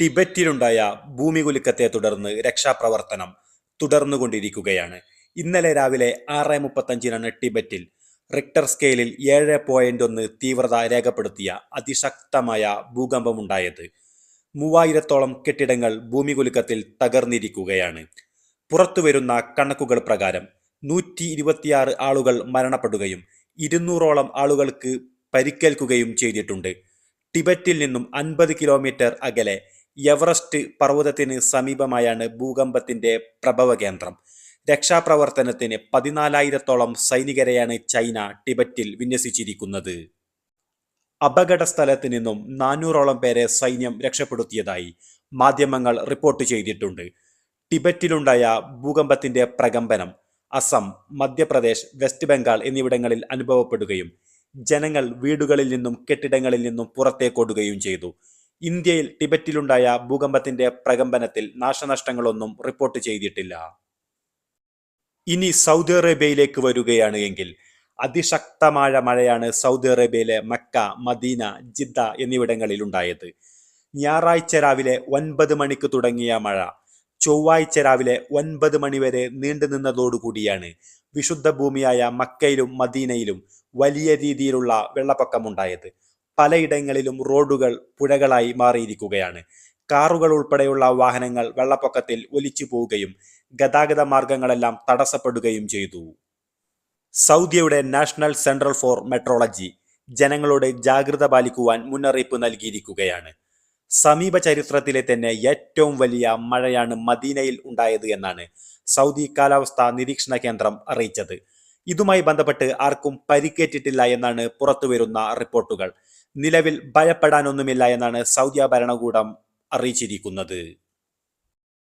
ടിബറ്റിലുണ്ടായ ഭൂമികുലുക്കത്തെ തുടർന്ന് രക്ഷാപ്രവർത്തനം തുടർന്നുകൊണ്ടിരിക്കുകയാണ്. ഇന്നലെ രാവിലെ ആറ് മുപ്പത്തഞ്ചിനാണ് ടിബറ്റിൽ റിക്ടർ സ്കെയിലിൽ ഏഴ് പോയിന്റ് ഒന്ന് തീവ്രത രേഖപ്പെടുത്തിയ അതിശക്തമായ ഭൂകമ്പമുണ്ടായത്. മൂവായിരത്തോളം കെട്ടിടങ്ങൾ ഭൂമികുലുക്കത്തിൽ തകർന്നിരിക്കുകയാണ്. പുറത്തുവരുന്ന കണക്കുകൾ പ്രകാരം നൂറ്റി ഇരുപത്തിയാറ് ആളുകൾ മരണപ്പെടുകയും ഇരുന്നൂറോളം ആളുകൾക്ക് പരിക്കേൽക്കുകയും ചെയ്തിട്ടുണ്ട്. ടിബറ്റിൽ നിന്നും അൻപത് കിലോമീറ്റർ അകലെ എവറസ്റ്റ് പർവതത്തിന് സമീപമായാണ് ഭൂകമ്പത്തിന്റെ പ്രഭവ കേന്ദ്രം. രക്ഷാപ്രവർത്തനത്തിന് പതിനാലായിരത്തോളം സൈനികരെയാണ് ചൈന ടിബറ്റിൽ വിന്യസിച്ചിരിക്കുന്നത്. അപകട സ്ഥലത്ത് നിന്നും നാനൂറോളം പേരെ സൈന്യം രക്ഷപ്പെടുത്തിയതായി മാധ്യമങ്ങൾ റിപ്പോർട്ട് ചെയ്തിട്ടുണ്ട്. ടിബറ്റിലുണ്ടായ ഭൂകമ്പത്തിന്റെ പ്രകമ്പനം അസം മധ്യപ്രദേശ് വെസ്റ്റ് ബംഗാൾ എന്നിവിടങ്ങളിൽ അനുഭവപ്പെടുകയും ജനങ്ങൾ വീടുകളിൽ നിന്നും കെട്ടിടങ്ങളിൽ നിന്നും പുറത്തേക്കോടുകയും ചെയ്തു. ഇന്ത്യയിൽ ടിബറ്റിലുണ്ടായ ഭൂകമ്പത്തിന്റെ പ്രകമ്പനത്തിൽ നാശനഷ്ടങ്ങളൊന്നും റിപ്പോർട്ട് ചെയ്തിട്ടില്ല. ഇനി സൗദി അറേബ്യയിലേക്ക് വരികയാണ് എങ്കിൽ അതിശക്തമായ മഴയാണ് സൗദി അറേബ്യയിലെ മക്ക മദീന ജിദ്ദ എന്നിവിടങ്ങളിൽ ഉണ്ടായത് ഞായറാഴ്ച രാവിലെ ഒൻപത് മണിക്ക് തുടങ്ങിയ മഴ. ചൊവ്വാഴ്ച രാവിലെ ഒൻപത് മണിവരെ നീണ്ടുനിന്നതോടുകൂടിയാണ് വിശുദ്ധ ഭൂമിയായ മക്കയിലും മദീനയിലും വലിയ രീതിയിലുള്ള വെള്ളപ്പൊക്കമുണ്ടായത്. പലയിടങ്ങളിലും റോഡുകൾ പുഴകളായി മാറിയിരിക്കുകയാണ്. കാറുകൾ ഉൾപ്പെടെയുള്ള വാഹനങ്ങൾ വെള്ളപ്പൊക്കത്തിൽ ഒലിച്ചു പോവുകയും ഗതാഗത മാർഗങ്ങളെല്ലാം തടസ്സപ്പെടുകയും ചെയ്തു. സൗദിയുടെ നാഷണൽ സെൻട്രൽ ഫോർ മെട്രോളജി ജനങ്ങളോട് ജാഗ്രത പാലിക്കുവാൻ മുന്നറിയിപ്പ് നൽകിയിരിക്കുകയാണ്. സമീപ ചരിത്രത്തിലെ തന്നെ ഏറ്റവും വലിയ മഴയാണ് മദീനയിൽ ഉണ്ടായത് എന്നാണ് സൗദി കാലാവസ്ഥാ നിരീക്ഷണ കേന്ദ്രം അറിയിച്ചത്. ഇതുമായി ബന്ധപ്പെട്ട് ആർക്കും പരിക്കേറ്റിട്ടില്ല എന്നാണ് പുറത്തുവരുന്ന റിപ്പോർട്ടുകൾ. നിലവിൽ ഭയപ്പെടാനൊന്നുമില്ല എന്നാണ് സൗദി ഭരണകൂടം അറിയിച്ചിരിക്കുന്നത്.